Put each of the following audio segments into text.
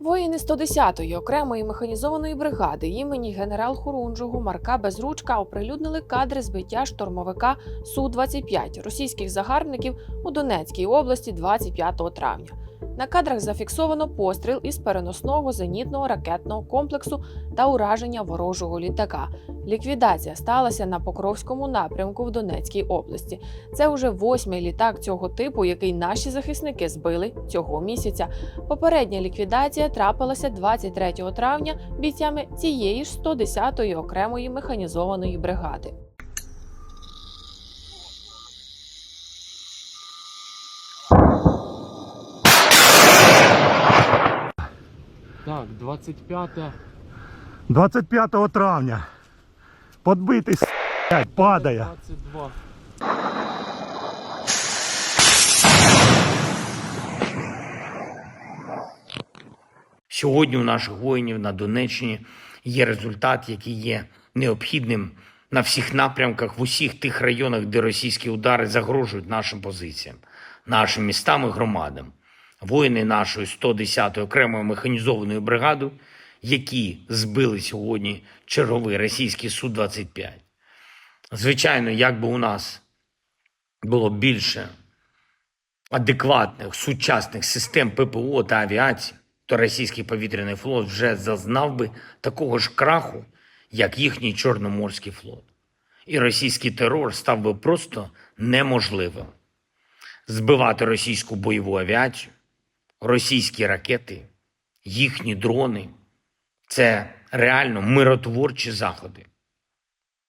Воїни 110-ї окремої механізованої бригади імені генерал Хорунжого Марка Безручка оприлюднили кадри збиття штурмовика Су-25 російських загарбників у Донецькій області 25 травня. На кадрах зафіксовано постріл із переносного зенітного ракетного комплексу та ураження ворожого літака. Ліквідація сталася на Покровському напрямку в Донецькій області. Це уже восьмий літак цього типу, який наші захисники збили цього місяця. Попередня ліквідація трапилася 23 травня бійцями цієї ж 110-ї окремої механізованої бригади. Так, 25 25 травня. Подбитий с***, падає. 22. Сьогодні у наших воїнів на Донеччині є результат, який є необхідним на всіх напрямках в усіх тих районах, де російські удари загрожують нашим позиціям, нашим містам і громадам. Воїни нашої 110-ї окремої механізованої бригади, які збили сьогодні черговий російський Су-25. Звичайно, як би у нас було більше адекватних сучасних систем ППО та авіації, то російський повітряний флот вже зазнав би такого ж краху, як їхній Чорноморський флот. І російський терор став би просто неможливим. Збивати російську бойову авіацію, російські ракети, їхні дрони це реально миротворчі заходи.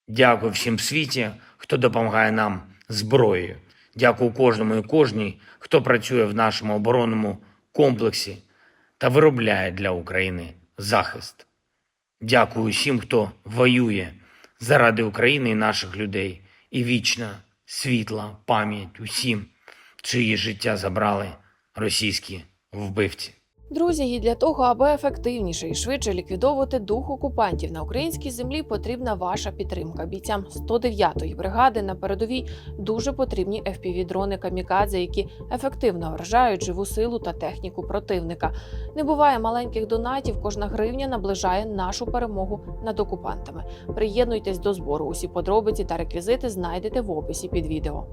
Дякую всім світі, хто допомагає нам зброєю. Дякую кожному і кожній, хто працює в нашому оборонному комплексі та виробляє для України захист. Дякую усім, хто воює заради України і наших людей. І вічна світла пам'ять усім, чиї життя забрали російські вбивці. Друзі, і для того, аби ефективніше і швидше ліквідовувати дух окупантів на українській землі, потрібна ваша підтримка. Бійцям 109-ї бригади на передовій дуже потрібні FPV-дрони камікадзе, які ефективно вражають живу силу та техніку противника. Не буває маленьких донатів. Кожна гривня наближає нашу перемогу над окупантами. Приєднуйтесь до збору. Усі подробиці та реквізити знайдете в описі під відео.